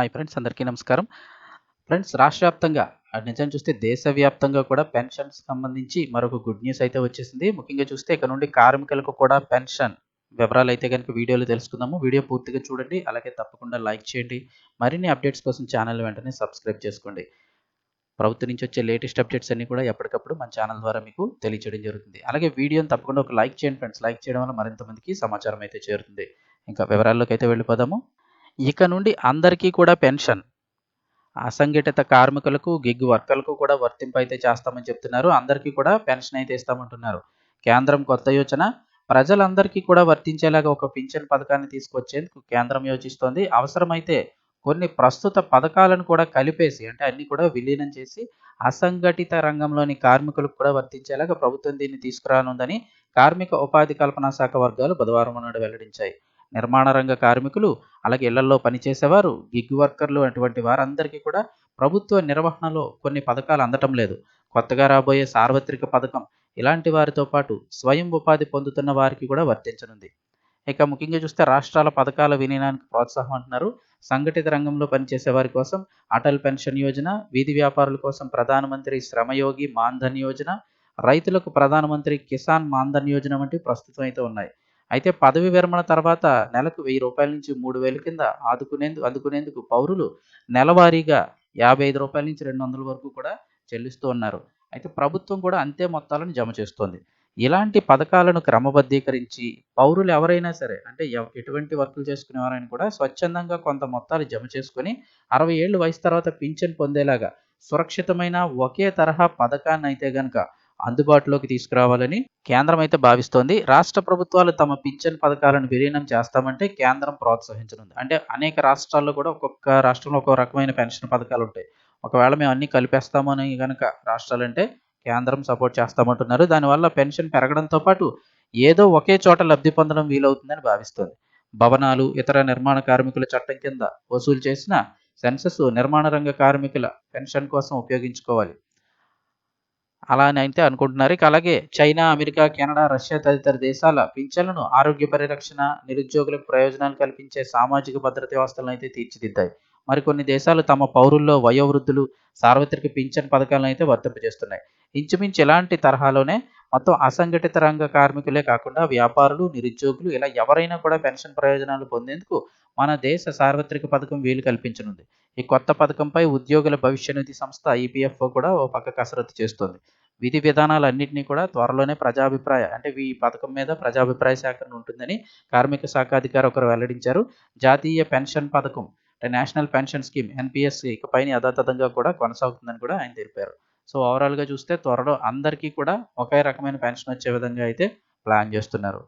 Hi friends అందరికీ నమస్కారం. Friends రాష్ట్ర వ్యాప్తంగా ఆ నిజం చూస్తే దేశవ్యాప్తంగా కూడా పెన్షన్స్ సంబంధించి మరొక గుడ్ న్యూస్ అయితే వచ్చేసింది. ముఖ్యంగా చూస్తే ఇక్కడ నుండి కార్మికులకు కూడా పెన్షన్ వివరాలు అయితే కనుక వీడియోలో తెలుసుకుందాము. వీడియో పూర్తిగా చూడండి. అలాగే తప్పకుండా లైక్ చేయండి. మరిన్ని అప్డేట్స్ కోసం ఛానల్ వెంటనే సబ్స్క్రైబ్ చేసుకోండి. ప్రభుత్వం నుంచి వచ్చే లేటెస్ట్ అప్డేట్స్ అన్ని కూడా ఎప్పటికప్పుడు మన ఛానల్ ద్వారా మీకు తెలియచేయడం జరుగుతుంది. అలాగే వీడియోని తప్పకుండా ఒక లైక్ చేయండి ఫ్రెండ్స్ లైక్ చేయడం వల్ల మరింత మందికి సమాచారం అయితే చేరుతుంది. ఇంకా వివరాల్లోకి అయితే వెళ్ళిపోదాము. ఇక నుండి అందరికీ కూడా పెన్షన్. అసంఘటిత కార్మికులకు గిగ్ వర్కర్లకు కూడా వర్తింపు అయితే చేస్తామని చెప్తున్నారు. అందరికీ కూడా పెన్షన్ అయితే ఇస్తామంటున్నారు. కేంద్రం కొత్త యోచన. ప్రజలందరికీ కూడా వర్తించేలాగా ఒక పింఛన్ పథకాన్ని తీసుకొచ్చేందుకు కేంద్రం యోచిస్తోంది. అవసరమైతే కొన్ని ప్రస్తుత పథకాలను కూడా కలిపేసి అంటే అన్ని కూడా విలీనం చేసి అసంఘటిత రంగంలోని కార్మికులకు కూడా వర్తించేలాగా ప్రభుత్వం దీన్ని తీసుకురానుందని కార్మిక ఉపాధి కల్పన శాఖ వర్గాలు బుధవారం నాడు వెల్లడించాయి. నిర్మాణ రంగ కార్మికులు అలాగే ఇళ్ళలో పనిచేసేవారు గిగ్ వర్కర్లు అటువంటి వారందరికీ కూడా ప్రభుత్వ నిర్వహణలో కొన్ని పథకాలు అందటం లేదు. కొత్తగా రాబోయే సార్వత్రిక పథకం ఇలాంటి వారితో పాటు స్వయం ఉపాధి పొందుతున్న వారికి కూడా వర్తించనుంది. ఇక ముఖ్యంగా చూస్తే రాష్ట్రాల పథకాల విలీనానికి ప్రోత్సాహం అంటున్నారు. సంఘటిత రంగంలో పనిచేసే వారి కోసం అటల్ పెన్షన్ యోజన వీధి వ్యాపారుల కోసం ప్రధానమంత్రి శ్రమయోగి మాన్ధన్ యోజన రైతులకు ప్రధానమంత్రి కిసాన్ మాన్ధన్ యోజన వంటి ప్రస్తుతం అయితే ఉన్నాయి. అయితే పదవి విరమణ తర్వాత నెలకు వెయ్యి రూపాయల నుంచి మూడు వేల కింద ఆదుకునేందుకు అందుకునేందుకు పౌరులు నెలవారీగా యాభై ఐదు రూపాయల నుంచి రెండు వందల వరకు కూడా చెల్లిస్తూ ఉన్నారు. అయితే ప్రభుత్వం కూడా అంతే మొత్తాలను జమ చేస్తోంది. ఇలాంటి పథకాలను క్రమబద్ధీకరించి పౌరులు ఎవరైనా సరే అంటే ఎవ- ఎటువంటి వర్కులు చేసుకునేవారైనా కూడా స్వచ్ఛందంగా కొంత మొత్తాలు జమ చేసుకుని అరవై ఏళ్ళు వయసు తర్వాత పింఛన్ పొందేలాగా సురక్షితమైన ఒకే తరహా పథకాన్ని అయితే గనక అందుబాటులోకి తీసుకురావాలని కేంద్రం అయితే భావిస్తోంది. రాష్ట్ర ప్రభుత్వాలు తమ పింఛన్ పథకాలను విలీనం చేస్తామంటే కేంద్రం ప్రోత్సహించనుంది. అంటే అనేక రాష్ట్రాల్లో కూడా ఒక్కొక్క రాష్ట్రంలో ఒక్కొక్క రకమైన పెన్షన్ పథకాలు ఉంటాయి. ఒకవేళ మేము అన్ని కలిపేస్తామని కనుక రాష్ట్రాలంటే కేంద్రం సపోర్ట్ చేస్తామంటున్నారు. దానివల్ల పెన్షన్ పెరగడంతో పాటు ఏదో ఒకే చోట లబ్ధి పొందడం వీలవుతుందని భావిస్తోంది. భవనాలు ఇతర నిర్మాణ కార్మికుల చట్టం కింద వసూలు చేసిన సెన్సస్ నిర్మాణ రంగ కార్మికుల పెన్షన్ కోసం ఉపయోగించుకోవాలి. అలా అని అయితే అనుకుంటున్నారు. ఇక అలాగే చైనా అమెరికా కెనడా రష్యా తదితర దేశాల పింఛన్లను ఆరోగ్య పరిరక్షణ నిరుద్యోగులకు ప్రయోజనాలు కల్పించే సామాజిక భద్రత వ్యవస్థలను అయితే తీర్చిదిద్దాయి. మరికొన్ని దేశాలు తమ పౌరుల్లో వయోవృద్ధులు సార్వత్రిక పింఛన్ పథకాలను అయితే వర్తింపజేస్తున్నాయి. ఇంచుమించు ఇలాంటి తరహాలోనే మొత్తం అసంఘటిత రంగ కార్మికులే కాకుండా వ్యాపారులు నిరుద్యోగులు ఇలా ఎవరైనా కూడా పెన్షన్ ప్రయోజనాలు పొందేందుకు మన దేశ సార్వత్రిక పథకం వీలు కల్పించనుంది. ఈ కొత్త పథకంపై ఉద్యోగుల భవిష్య నిధి సంస్థ ఈపీఎఫ్ఓ కూడా ఓ పక్క కసరత్తు చేస్తోంది. విధి విధానాలన్నింటినీ కూడా త్వరలోనే ప్రజాభిప్రాయ అంటే ఈ పథకం మీద ప్రజాభిప్రాయ సేకరణ ఉంటుందని కార్మిక శాఖ అధికారి ఒకరు వెల్లడించారు. జాతీయ పెన్షన్ పథకం అంటే నేషనల్ పెన్షన్ స్కీమ్ ఎన్పిఎస్ ఇకపైన యథాతథంగా కూడా కొనసాగుతుందని కూడా ఆయన తెలిపారు. సో ఓవరాల్గా చూస్తే త్వరలో అందరికీ కూడా ఒకే రకమైన పెన్షన్ వచ్చే విధంగా అయితే ప్లాన్ చేస్తున్నారు.